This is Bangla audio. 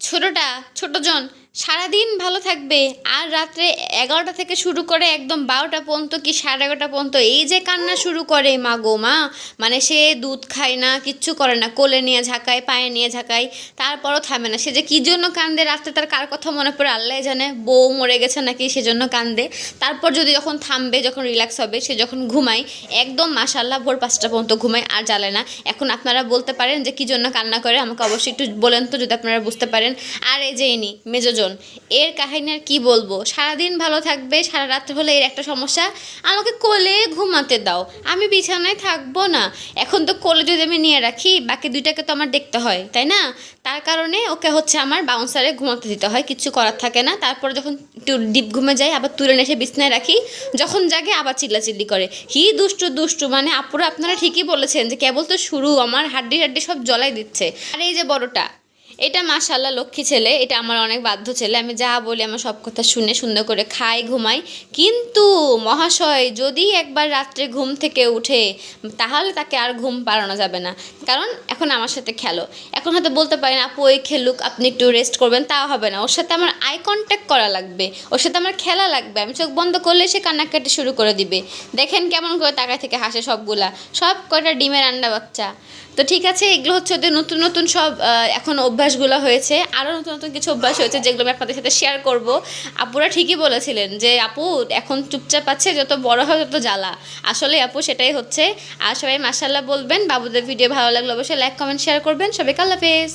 ছোটটা ছোটজন সারাদিন ভালো থাকবে। আর রাত্রে এগারোটা থেকে শুরু করে একদম বারোটা পর্যন্ত কি সাড়ে এগারোটা পর্যন্ত এই যে কান্না শুরু করে মা গো মা মানে সে দুধ খায় না, কিচ্ছু করে না, কোলে নিয়ে ঝাঁকায়, পায়ে নিয়ে ঝাঁকায়, তারপরও থামে না। সে যে কী জন্য কান্দে রাত্রে তার কার কথা মনে পড়ে আল্লাহ জানে, বউ মরে গেছে নাকি সেজন্য কান্দে। তারপর যদি যখন থামবে, যখন রিল্যাক্স হবে, সে যখন ঘুমায়, একদম মাসাল্লাহ ভোর পাঁচটা পর্যন্ত ঘুমায় আর জ্বালে না। এখন আপনারা বলতে পারেন যে কী জন্য কান্না করে, আমাকে অবশ্যই একটু বলেন তো যদি আপনারা বুঝতে পারেন। আর এই যে ইনি মেজোজন এর কাহিনী আর কী বলব? সারাদিন ভালো থাকবে, সারা রাত্রে হলে এর একটা সমস্যা। আমাকে কোলে ঘুমাতে দাও। আমি বিছানায় থাকব না। এখন তো কোলে যদি আমি নিয়ে রাখি, বাকি দুইটাকে তো আমার দেখতে হয়, তাই না? তার কারণে ওকে হচ্ছে আমার বাউন্সারে ঘুমাতে দিতে হয়। কিচ্ছু করার থাকে না। তারপর যখন একটু ডিপ ঘুমে যায় আবার তুলে এসে বিছনায় রাখি, যখন জাগে আবার চিল্লাচিল্লি করে। হি দুষ্টু দুষ্টু মানে আপুরা আপনারা ঠিকই বলেছেন যে কেবল তো শুরু, আমার হাড্ডি হাড্ডি সব জ্বলাই দিচ্ছে। আর এই যে বড়টা এটা মাশাল্লাহ লক্ষ্মী ছেলে, এটা আমার অনেক বাধ্য ছেলে। আমি যা বলি, আমার সব কথা শুনে সুন্দর করে খাই, ঘুমাই। কিন্তু মহাশয়, যদি একবার রাত্রে ঘুম থেকে উঠে, তাহলে তাকে আর ঘুম পাড়ানো যাবে না। কারণ এখন আমার সাথে খেলো। এখন হয়তো বলতে পারেন আপু ওই খেলুক, আপনি একটু রেস্ট করবেন। তাও হবে না। ওর সাথে আমার আই কন্ট্যাক্ট করা লাগবে। ওর সাথে আমার খেলা লাগবে। আমি চোখ বন্ধ করলে সে কান্নাকাটি শুরু করে দিবে। দেখেন কেমন করে তাকায় থেকে হাসে সবগুলা। সব কয়টা ডিমের আন্ডা বাচ্চা। তো ঠিক আছে, এগুলো হচ্ছে ওদের নতুন নতুন সব এখন এখন অভ্যাসগুলো হয়েছে আরও নতুন নতুন কিছু অভ্যাস হয়েছে যেগুলো আমি আপনাদের সাথে শেয়ার করব। আপুরা ঠিকই বলেছিলেন যে, আপু, এখন চুপচাপ আছে, যত বড় হয় তত জ্বালা। আসলে আপু, সেটাই হচ্ছে। আর সবাই মাসাল্লাহ বলবেন, বাবুদের ভিডিও ভালো লাগলে অবশ্যই লাইক কমেন্ট শেয়ার করবেন। সবাইকে আল্লাহ হাফেজ।